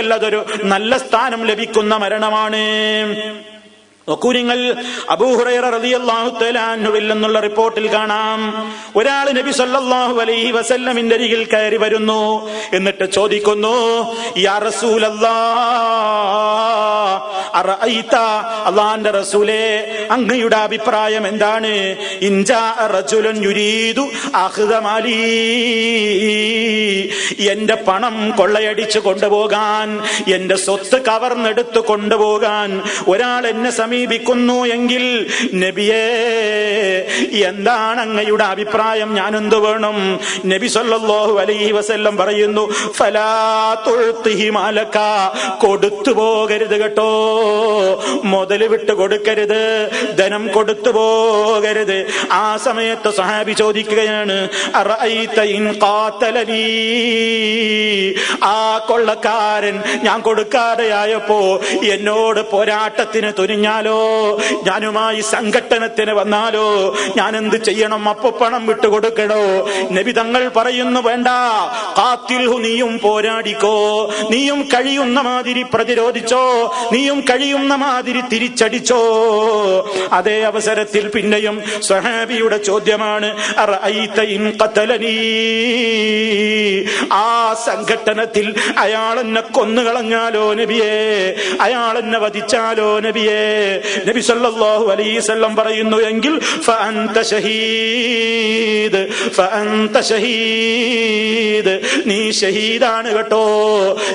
അതൊരു നല്ല സ്ഥാനം ലഭിക്കുന്ന മരണമാണ്. നോക്കൂ നിങ്ങൾ നിന്നുള്ള റിപ്പോർട്ടിൽ കാണാം. ഒരാൾ നബി സല്ലാഹു അലൈഹി വസല്ലമിന്റെ അരികിൽ കയറി വരുന്നു. എന്നിട്ട് ചോദിക്കുന്നു അല്ലാഹുവിന്റെ റസൂലേ അങ്ങയുടെ അഭിപ്രായം എന്താണ്? എന്റെ പണം കൊള്ളയടിച്ചു കൊണ്ടുപോകാൻ എന്റെ സ്വത്ത് കവർന്നെടുത്ത് കൊണ്ടുപോകാൻ ഒരാൾ എന്നെ സമീപിക്കുന്നു എങ്കിൽ നബിയേ എന്താണ് അങ്ങയുടെ അഭിപ്രായം? ഞാൻ എന്ത് വേണം? നബി സല്ലല്ലാഹു അലൈഹി വസല്ലം പറയുന്നു ഫലാ കൊടുത്തു പോകരുത് കേട്ടോ. മുതൽ വിട്ട് കൊടുക്കരുത്. ധനം കൊടുത്തു പോകരുത്. ആ സമയത്ത് സഹാബി ചോദിക്കുകയാണ് ആ കൊള്ളക്കാരൻ ഞാൻ കൊടുക്കാതെയായപ്പോ എന്നോട് പോരാട്ടത്തിന് തുനിഞ്ഞാലോ? ഞാനുമായി സംഘട്ടനത്തിന് വന്നാലോ? ഞാൻ എന്ത് ചെയ്യണം? അപ്പൊ പണം വിട്ടു കൊടുക്കണോ? നബി തങ്ങൾ പറയുന്നു വേണ്ട. കാത്തിൽഹു നീയും പോരാടിക്കോ. നീയും കഴിയുന്ന മാതിരി പ്രതിരോധിച്ചോ. നീയും കഴിയുന്ന മാതിരി തിരിച്ചടിച്ചോ. അതേ അവസരത്തിൽ പിന്നെയും സഹാബിയുടെ ചോദ്യമാണ് ആ സംഘട്ടനത്തിൽ അയാൾ എന്നെ കൊന്നുകളഞ്ഞാലോ നബിയേ? അയാൾ എന്നെ വധിച്ചാലോ നബിയേ? നബി സല്ലല്ലാഹു അലൈഹി വസല്ലം പറയുന്നു എങ്കിൽ ഷഹീദ് ഷഹീദ് നീ ഷഹീദാണ് കേട്ടോ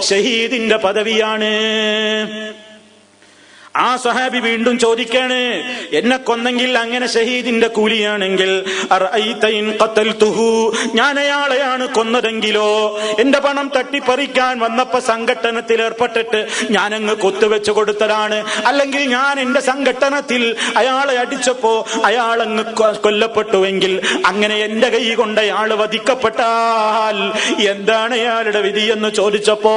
ഷഹീദിന്റെ പദവിയാണ്. ആ സഹാബി വീണ്ടും ചോദിക്കാണ് എന്നെ കൊന്നെങ്കിൽ അങ്ങനെ ഷഹീദിന്റെ കൂലിയാണെങ്കിൽ ഞാൻ അയാളെയാണ് കൊന്നതെങ്കിലോ? എന്റെ പണം തട്ടിപ്പറിക്കാൻ വന്നപ്പോ സംഘട്ടനത്തിൽ ഏർപ്പെട്ടിട്ട് ഞാൻ അങ്ങ് കൊത്തുവെച്ച് കൊടുത്തതാണ്. അല്ലെങ്കിൽ ഞാൻ എന്റെ സംഘട്ടനത്തിൽ അയാളെ അടിച്ചപ്പോ അയാൾ അങ്ങ് കൊല്ലപ്പെട്ടുവെങ്കിൽ അങ്ങനെ എന്റെ കൈ കൊണ്ട് അയാൾ വധിക്കപ്പെട്ടാൽ എന്താണ് അയാളുടെ വിധി എന്ന് ചോദിച്ചപ്പോ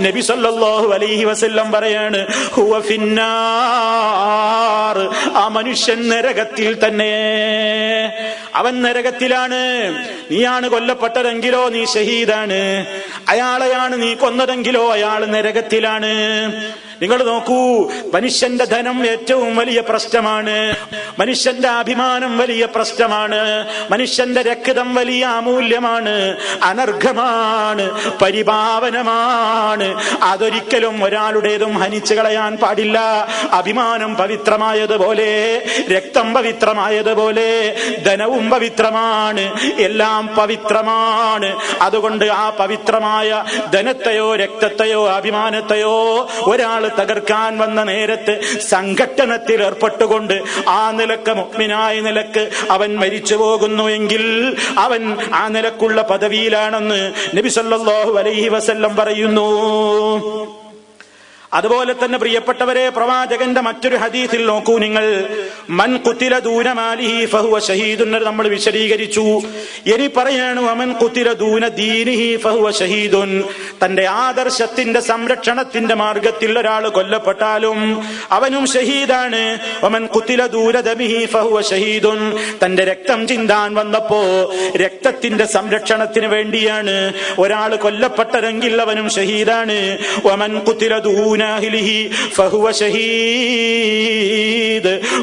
നബി സല്ലല്ലാഹു അലൈഹി വസല്ലം പറയാണ് ഹുവ ആ മനുഷ്യൻ നരകത്തിൽ തന്നെ. അവൻ നരകത്തിലാണ്. നീയാണ് കൊല്ലപ്പെട്ടതെങ്കിലോ നീ ഷഹീദാണ്. അയാളെയാണ് നീ കൊന്നതെങ്കിലോ അയാൾ നരകത്തിലാണ്. നിങ്ങൾ നോക്കൂ മനുഷ്യന്റെ ധനം ഏറ്റവും വലിയ പ്രശ്നമാണ്. മനുഷ്യന്റെ അഭിമാനം വലിയ പ്രശ്നമാണ്. മനുഷ്യന്റെ രക്തം വലിയ അമൂല്യമാണ്. അനർഘമാണ് പരിപാവനമാണ് അതൊരിക്കലും ഒരാളുടേതും ഹനിച്ചു കളയാൻ പാടില്ല. അഭിമാനം പവിത്രമായതുപോലെ രക്തം പവിത്രമായതുപോലെ ധനവും പവിത്രമാണ്. എല്ലാം പവിത്രമാണ്. അതുകൊണ്ട് ആ പവിത്രമായ ധനത്തെയോ രക്തത്തെയോ അഭിമാനത്തെയോ ഒരാൾ തകർക്കാൻ വന്ന നേരത്ത് സംഘട്ടനത്തിൽ ഏർപ്പെട്ടുകൊണ്ട് ആ നിലയ്ക്ക് മുഗ്മിനായ നിലയ്ക്ക് അവൻ മരിച്ചു പോകുന്നു എങ്കിൽ അവൻ ആ നിലക്കുള്ള പദവിയിലാണെന്ന് നബി സല്ലല്ലാഹു അലൈഹി വസല്ലം പറയുന്നു. അതുപോലെ തന്നെ പ്രിയപ്പെട്ടവരെ പ്രവാചകന്റെ മറ്റൊരു ഹദീസിൽ നോക്കൂ നിങ്ങൾ. മൻ കുത്തില ദൂനമാലിഹി ഫഹുവ ഷഹീദുൻ നമ്മൾ വിശദീകരിച്ചു. ഇനി പറയാണ് അമൻ കുത്തില ദൂന ദീനിഹി ഫഹുവ ഷഹീദുൻ. തന്റെ ആദർശത്തിന്റെ സംരക്ഷണത്തിന്റെ മാർഗത്തിൽ ഒരാൾ കൊല്ലപ്പെട്ടാലും അവനും ഷഹീദാണ്. ഒമൻ കുത്തില ദൂരദമിഹി ഫഹുവ ഷഹീദുൻ. തന്റെ രക്തം ചിന്താൻ വന്നപ്പോ രക്തത്തിന്റെ സംരക്ഷണത്തിന് വേണ്ടിയാണ് ഒരാൾ കൊല്ലപ്പെട്ടതെങ്കിൽ അവനും ഷഹീദാണ്. ഒമൻ കുത്തില ഫഹുവ ഷഹീദ്.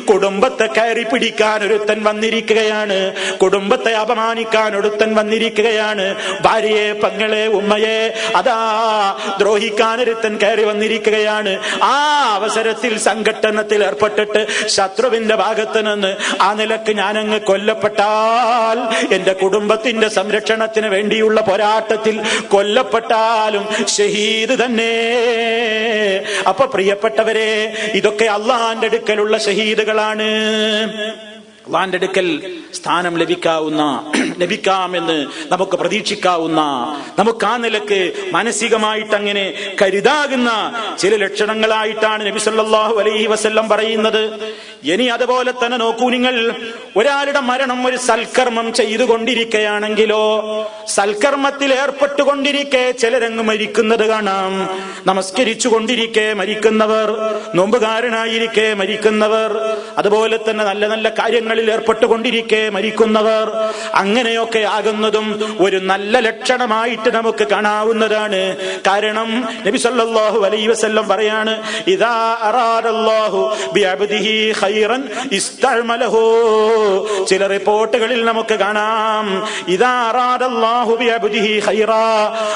കുടുംബത്തെ കയറി പിടിക്കാൻ ഒരുത്തൻ വന്നിരിക്കുകയാണ്. കുടുംബത്തെ അപമാനിക്കാൻ ഒരുത്തൻ വന്നിരിക്കുകയാണ്. ഭാര്യയെ പങ്ങളെ ഉമ്മയെ അതാ ദ്രോഹിക്കാൻ ഒരുത്തൻ കയറി വന്നിരിക്കുകയാണ്. ആ അവസരത്തിൽ സംഘട്ടനത്തിൽ ഏർപ്പെട്ടിട്ട് ശത്രുവിന്റെ ഭാഗത്ത് നിന്ന് ആ നിലയ്ക്ക് ഞാനങ്ങ് കൊല്ലപ്പെട്ടാൽ എന്റെ കുടുംബത്തിന്റെ സംരക്ഷണത്തിന് വേണ്ടിയുള്ള പോരാട്ടത്തിൽ കൊല്ലപ്പെട്ടാലും ഷഹീദ് തന്നെ. അപ്പൊ പ്രിയപ്പെട്ടവരെ ഇതൊക്കെ അള്ളഹാന്റെ അടുക്കലുള്ള ഷഹീദുകളാണ്. അള്ളാന്റെ അടുക്കൽ സ്ഥാനം ലഭിക്കാവുന്ന ലഭിക്കാമെന്ന് നമുക്ക് പ്രതീക്ഷിക്കാവുന്ന നമുക്ക് ആ നിലയ്ക്ക് മാനസികമായിട്ട് അങ്ങനെ കരുതാകുന്ന ചില ലക്ഷണങ്ങളായിട്ടാണ് നബി സല്ലല്ലാഹു അലൈഹി വസ്ല്ലം പറയുന്നത്. ഇനി അതുപോലെ തന്നെ നോക്കൂ നിങ്ങൾ. ഒരാളുടെ മരണം ഒരു സൽക്കർമ്മം ചെയ്തുകൊണ്ടിരിക്കുകയാണെങ്കിലോ സൽക്കർമ്മത്തിൽ ഏർപ്പെട്ടുകൊണ്ടിരിക്കെ ചിലരങ്ങ് മരിക്കുന്നത് കാണാം. നമസ്കരിച്ചു കൊണ്ടിരിക്കെ മരിക്കുന്നവർ നോമ്പുകാരനായിരിക്കെ മരിക്കുന്നവർ അതുപോലെ തന്നെ നല്ല നല്ല കാര്യങ്ങളിൽ ഏർപ്പെട്ടുകൊണ്ടിരിക്കെ മരിക്കുന്നവർ അങ്ങനെയൊക്കെ ആകുന്നതും ഒരു നല്ല ലക്ഷണമായിട്ട് നമുക്ക് കാണാവുന്നതാണ്. കാരണം നബി സല്ലല്ലാഹു അലൈഹി വസല്ലം പറയാണ് ഇദാ ചില റിപ്പോർട്ടുകളിൽ നമുക്ക് കാണാം.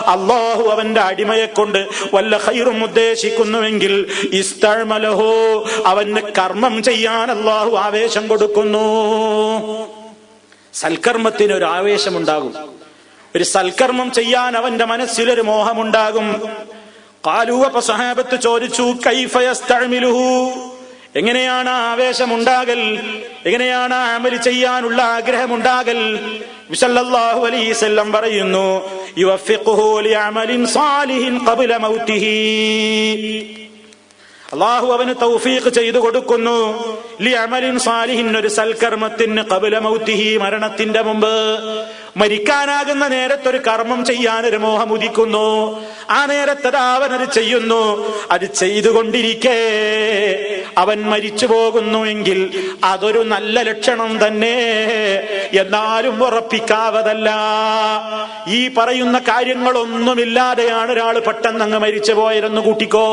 അള്ളാഹു അവന്റെ അടിമയെ കൊണ്ട് വല്ല ഖൈറും ഉദ്ദേശിക്കുന്നുവെങ്കിൽ ഇസ്തഴ്മലഹോ അവന് കർമ്മം ചെയ്യാൻ അള്ളാഹു ആവേശം കൊടുക്കുന്നു. സൽക്കർമ്മത്തിന് ഒരു ആവേശമുണ്ടാകും. ഒരു സൽക്കർമ്മം ചെയ്യാൻ അവന്റെ മനസ്സിലൊരു മോഹമുണ്ടാകും. കാലു അപ്പൊ സഹാബത്ത് ചോദിച്ചു കൈഫയസ്തമിലുഹു എങ്ങനെയാണ് ആവേശമുണ്ടാകൽ? എങ്ങനെയാണ് അമലി ചെയ്യാനുള്ള ആഗ്രഹമുണ്ടാകൽ? വിസല്ലല്ലാഹു അലൈഹിസല്ലം പറയുന്നു സാലിഹിൻ മൗതിഹി അള്ളാഹു അവന് തൗഫീഖ് ചെയ്തു കൊടുക്കുന്നു ലി അമലിൻ സാലിഹിൻ ഒരു സൽക്കർമ്മത്തിന് കപില മൗത്തിഹി മരണത്തിന്റെ മുമ്പ്. മരിക്കാനാകുന്ന നേരത്തൊരു കർമ്മം ചെയ്യാൻ ഒരു മോഹം ഉദിക്കുന്നു. ആ നേരത്തത് അവൻ അത് ചെയ്യുന്നു. അത് ചെയ്തുകൊണ്ടിരിക്കേ. അവൻ മരിച്ചു പോകുന്നുവെങ്കിൽ അതൊരു നല്ല ലക്ഷണം തന്നെ. എന്നാലും ഉറപ്പിക്കാവതല്ല. ഈ പറയുന്ന കാര്യങ്ങളൊന്നുമില്ലാതെയാണ് ഒരാൾ പെട്ടെന്ന് അങ്ങ് മരിച്ചു പോയതെന്ന് കൂട്ടിക്കോ.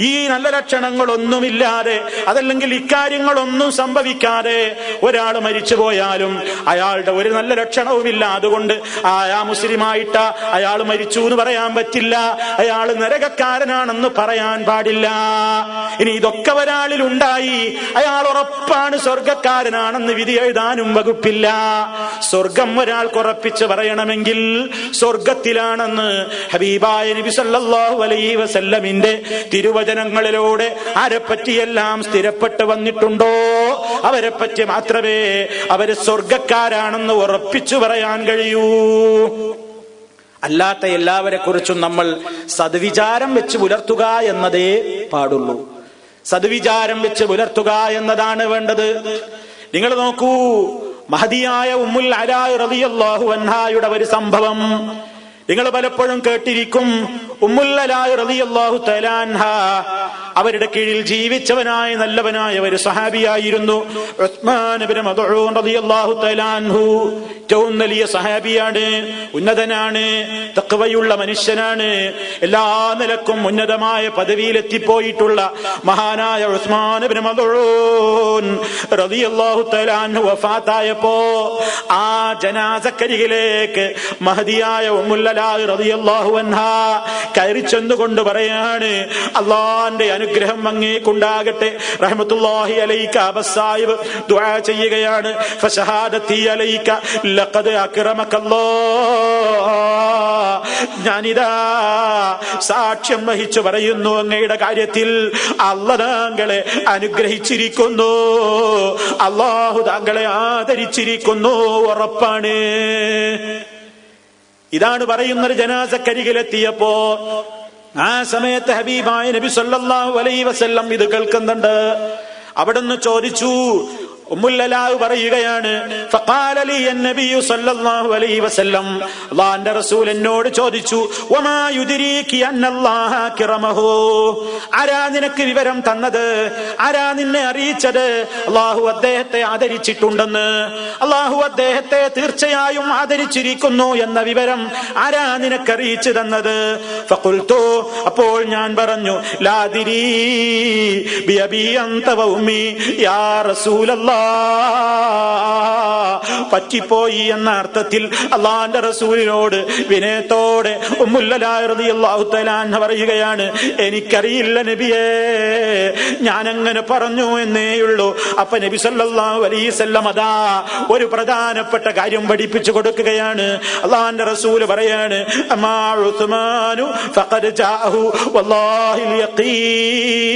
ഈ നല്ല ലക്ഷണങ്ങളൊന്നുമില്ലാതെ അതല്ലെങ്കിൽ ഇക്കാര്യങ്ങളൊന്നും സംഭവിക്കാതെ ഒരാൾ മരിച്ചു പോയാലും അയാളുടെ ഒരു നല്ല ലക്ഷണവുമില്ല. അതുകൊണ്ട് ആ മുസ്ലിമായിട്ട അയാൾ മരിച്ചു എന്ന് പറയാൻ പറ്റില്ല. അയാൾ നരകക്കാരനാണെന്ന് പറയാൻ പാടില്ല. ഇനി ഇതൊക്കെ ഒരാളിൽ ഉണ്ടായി അയാൾ ഉറപ്പാണ് സ്വർഗക്കാരനാണെന്ന് വിധി എഴുതാനും വകുപ്പില്ല. സ്വർഗം ഒരാൾ കുറപ്പിച്ച് പറയണമെങ്കിൽ സ്വർഗത്തിലാണെന്ന് ഹബീബായ നബി സല്ലല്ലാഹു അലൈഹി വസല്ലമിന്റെ തിരുവചനങ്ങളിലൂടെ ആരെപ്പറ്റിയെല്ലാം സ്ഥിരപ്പെട്ട് വന്നിട്ടുണ്ടോ? അവരെ പറ്റി മാത്രമേ അവർ സ്വർഗക്കാരാണെന്ന് ഉറപ്പിച്ചു പറയാൻ കഴിയൂ. അല്ലാത്ത എല്ലാവരെ കുറിച്ചും നമ്മൾ സദ്വിചാരം വെച്ച് പുലർത്തുക എന്നതേ പാടുള്ളൂ. സദ്വിചാരം വെച്ച് പുലർത്തുക എന്നതാണ് വേണ്ടത്. നിങ്ങൾ നോക്കൂ മഹതിയായ ഉമ്മുൽ റളിയല്ലാഹു അൻഹായുടെ ഒരു സംഭവം. നിങ്ങൾ പലപ്പോഴും കേട്ടിരിക്കും ഉമ്മുൽ റളിയല്ലാഹു തലാൻഹ അവരുടെ കീഴിൽ ജീവിച്ചവനായ നല്ലവനായ ഒരു സഹാബിയായിരുന്നു സഹാബിയാണ് ഉന്നതനാണ് തക്കവയുള്ള മനുഷ്യനാണ്. എല്ലാ നിലക്കും ഉന്നതമായ പദവിയിലെത്തിപ്പോയിട്ടുള്ള മഹാനായ വഫാത്തായപ്പോ ആ ജനാസക്കരികിലേക്ക് മഹതിയായ ഉമ്മുല്ലാഹു കയറി ചെന്നുകൊണ്ട് പറയാണ് അള്ളാന്റെ അനുഗ്രഹം അങ്ങേക്കുണ്ടാകട്ടെ. റഹ്മത്തുള്ളാഹി അലൈക അബസായിബ് ദുആ ചെയ്യുകയാണ്. ഫശഹാദത്തി അലൈക ലഖദ് അക്രമക്കല്ലാ ഞാനിതാ സാക്ഷ്യം വഹിച്ചു പറയുന്നു അങ്ങയുടെ കാര്യത്തിൽ. അല്ല താങ്കളെ അനുഗ്രഹിച്ചിരിക്കുന്നു. അള്ളാഹു താങ്കളെ ആദരിച്ചിരിക്കുന്നു. ഉറപ്പാണ്. ഇതാണ് പറയുന്നത് ജനാസക്കരികിലെത്തിയപ്പോ ആ സമയത്ത് ഹബീബായ നബി സല്ലാഹു അലൈഹി വസല്ലം ഇത് കേൾക്കുന്നുണ്ട്. അവിടുന്ന് ചോദിച്ചു ഉമ്മുല്ലലാഹു പറയുകയാണ് അല്ലാഹുവിന്റെ റസൂൽ എന്നോട് ചോദിച്ചു ആരാ നിനക്ക് വിവരം തന്നത്? ആരാ നിന്നെ അറിയിച്ചത്? അള്ളാഹു അദ്ദേഹത്തെ ആദരിച്ചിട്ടുണ്ടെന്ന്. അള്ളാഹു അദ്ദേഹത്തെ തീർച്ചയായും ആദരിച്ചിരിക്കുന്നു എന്ന വിവരം ആരാ നിനക്ക് അറിയിച്ചു തന്നത്? അപ്പോൾ ഞാൻ പറഞ്ഞു ലാതിരി ബിഅബി അന്ത വ ഉമ്മി യാ റസൂലല്ലാ പറ്റിപ്പോയി എന്ന അർത്ഥത്തിൽ അള്ളാന്റെ റസൂലിനോട് വിനയത്തോടെ പറയുകയാണ് എനിക്കറിയില്ല നബിയേ ഞാൻ അങ്ങനെ പറഞ്ഞു എന്നേയുള്ളൂ അപ്പൊ നബി അലൈഹിസല്ലം അതാ ഒരു പ്രധാനപ്പെട്ട കാര്യം പഠിപ്പിച്ചു കൊടുക്കുകയാണ്. അള്ളാന്റെ റസൂൽ പറയാണ് അമാ ഉസ്മാനു ഫഖദ് യഖീൻ.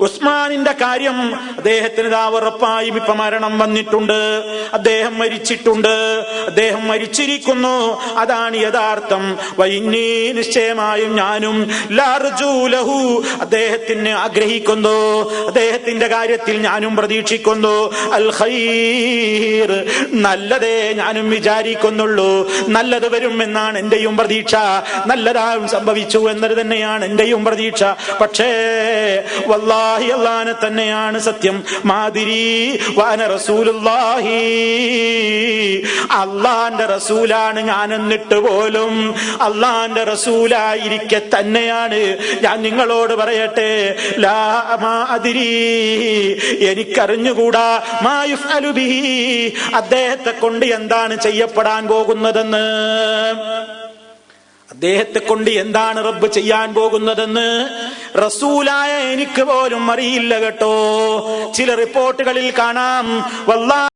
ഉസ്മാനിന്റെ കാര്യം അദ്ദേഹത്തിന് ഇതാ ഉറപ്പായും ഇപ്പൊ മരണം വന്നിട്ടുണ്ട്. അദ്ദേഹം മരിച്ചിട്ടുണ്ട്. അദ്ദേഹം മരിച്ചിരിക്കുന്നു. അതാണ് യഥാർത്ഥം. വൈന്നീ നിശ്ചയമായും ഞാനും ലാർജൂലഹു അദ്ദേഹത്തിന് ആഗ്രഹിക്കുന്നു. അദ്ദേഹത്തിന്റെ കാര്യത്തിൽ ഞാനും പ്രതീക്ഷിക്കുന്നു. അൽ ഖൈർ. നല്ലതേ ഞാനും വിചാരിക്കുന്നുള്ളൂ. നല്ലത് വരും എന്നാണ് എന്റെയും പ്രതീക്ഷ. നല്ലതാവും സംഭവിച്ചു എന്നത് തന്നെയാണ് എന്റെയും പ്രതീക്ഷ. പക്ഷേ വല്ലാഹി അള്ളാനെ തന്നെയാണ് സത്യം. മാതിരി വാന റസൂലുള്ളാഹി. അള്ളാന്റെ റസൂലാണ് ഞാൻ എന്നിട്ട് പോലും അള്ളാന്റെ റസൂലായിരിക്കെ തന്നെയാണ്. ഞാൻ നിങ്ങളോട് പറയട്ടെ ലാ മാ അതിരി എനിക്കറിഞ്ഞുകൂടാ മായുഫ് അലുബി അദ്ദേഹത്തെ കൊണ്ട് എന്താണ് ചെയ്യപ്പെടാൻ പോകുന്നതെന്ന്? അദ്ദേഹത്തെ കൊണ്ട് എന്താണ് റബ്ബ് ചെയ്യാൻ പോകുന്നതെന്ന് റസൂലായ എനിക്ക് പോലും അറിയില്ല കേട്ടോ. ചില റിപ്പോർട്ടുകളിൽ കാണാം. വല്ലാ